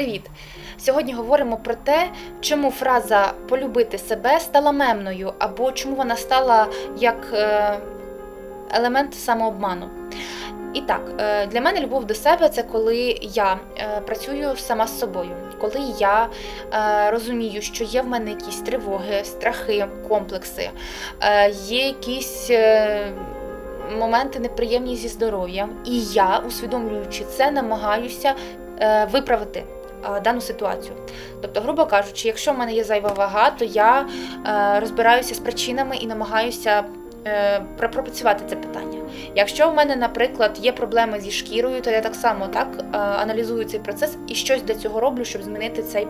Привіт! Сьогодні говоримо про те, чому фраза полюбити себе стала мемною, або чому вона стала як е, елемент самообману. І так, е, для мене любов до себе це коли я е, працюю сама з собою, коли я розумію, що є в мене якісь тривоги, страхи, комплекси, є якісь. Моменти неприємні зі здоров'ям, і я, усвідомлюючи це, намагаюся е, виправити дану ситуацію. Тобто, грубо кажучи, якщо в мене є зайва вага, то я е, розбираюся з причинами і намагаюся е, пропрацювати це питання. Якщо в мене, наприклад, є проблеми зі шкірою, то я так само так е, аналізую цей процес і щось для цього роблю, щоб змінити цей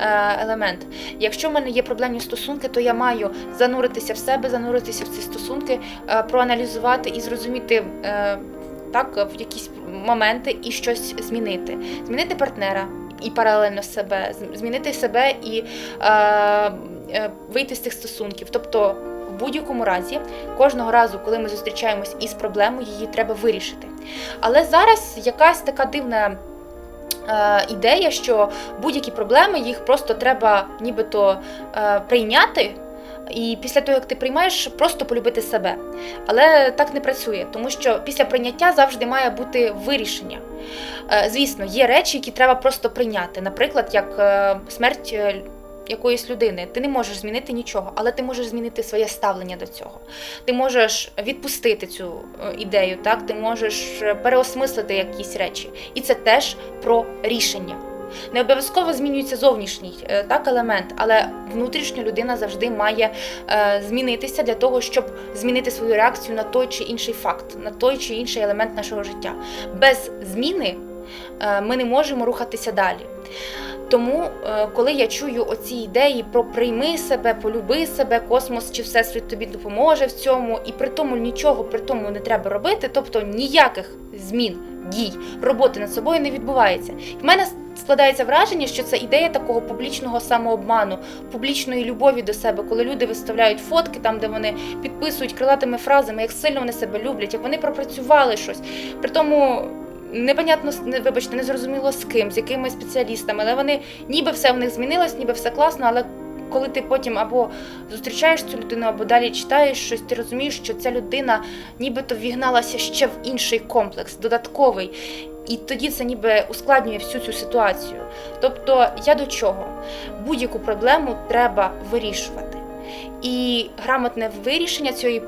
е, елемент. Якщо в мене є проблемні стосунки, то я маю зануритися в себе, зануритися в ці стосунки, е, проаналізувати і зрозуміти. е, Так, в якісь моменти і щось змінити, змінити партнера і паралельно себе, змінити себе і е, е, вийти з цих стосунків. Тобто, в будь-якому разі, кожного разу, коли ми зустрічаємось із проблемою, її треба вирішити. Але зараз якась така дивна. е, Ідея, що будь-які проблеми їх просто треба нібито е, прийняти, і після того, як ти приймаєш, просто полюбити себе. Але так не працює, тому що після прийняття завжди має бути вирішення. Е, Звісно, є речі, які треба просто прийняти. Наприклад, як е, смерть е, якоїсь людини. Ти не можеш змінити нічого, але ти можеш змінити своє ставлення до цього. Ти можеш відпустити цю ідею, так? ти можеш переосмислити якісь речі. І це теж про рішення. Не обов'язково змінюється зовнішній е, так, елемент, але внутрішня людина завжди має е, змінитися для того, щоб змінити свою реакцію на той чи інший факт, на той чи інший елемент нашого життя. Без зміни е, ми не можемо рухатися далі. Тому, коли я чую оці ідеї про прийми себе, полюби себе, космос чи всесвіт тобі допоможе в цьому, і при тому нічого при тому не треба робити, тобто ніяких змін, дій, роботи над собою не відбувається. В мене складається враження, що це ідея такого публічного самообману, публічної любові до себе, коли люди виставляють фотки там, де вони підписують крилатими фразами, як сильно вони себе люблять, як вони пропрацювали щось. При тому. Непонятно, не- вибачте, незрозуміло з ким, з якими спеціалістами, але вони ніби все в них змінилось, ніби все класно, але коли ти потім або зустрічаєш цю людину, або далі читаєш щось, ти розумієш, що ця людина нібито вігналася ще в інший комплекс, додатковий. І тоді це ніби ускладнює всю цю ситуацію. Тобто, я до чого? Будь-яку проблему треба вирішувати. І грамотне вирішення цієї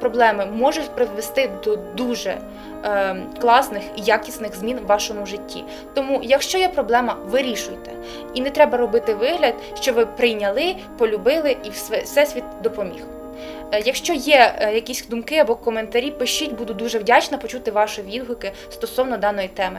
проблеми може привести до дуже е, класних і якісних змін в вашому житті. Тому, якщо є проблема, вирішуйте. І не треба робити вигляд, що ви прийняли, полюбили і все- всесвіт допоміг. Е, Якщо є е, якісь думки або коментарі, пишіть, буду дуже вдячна почути ваші відгуки стосовно даної теми.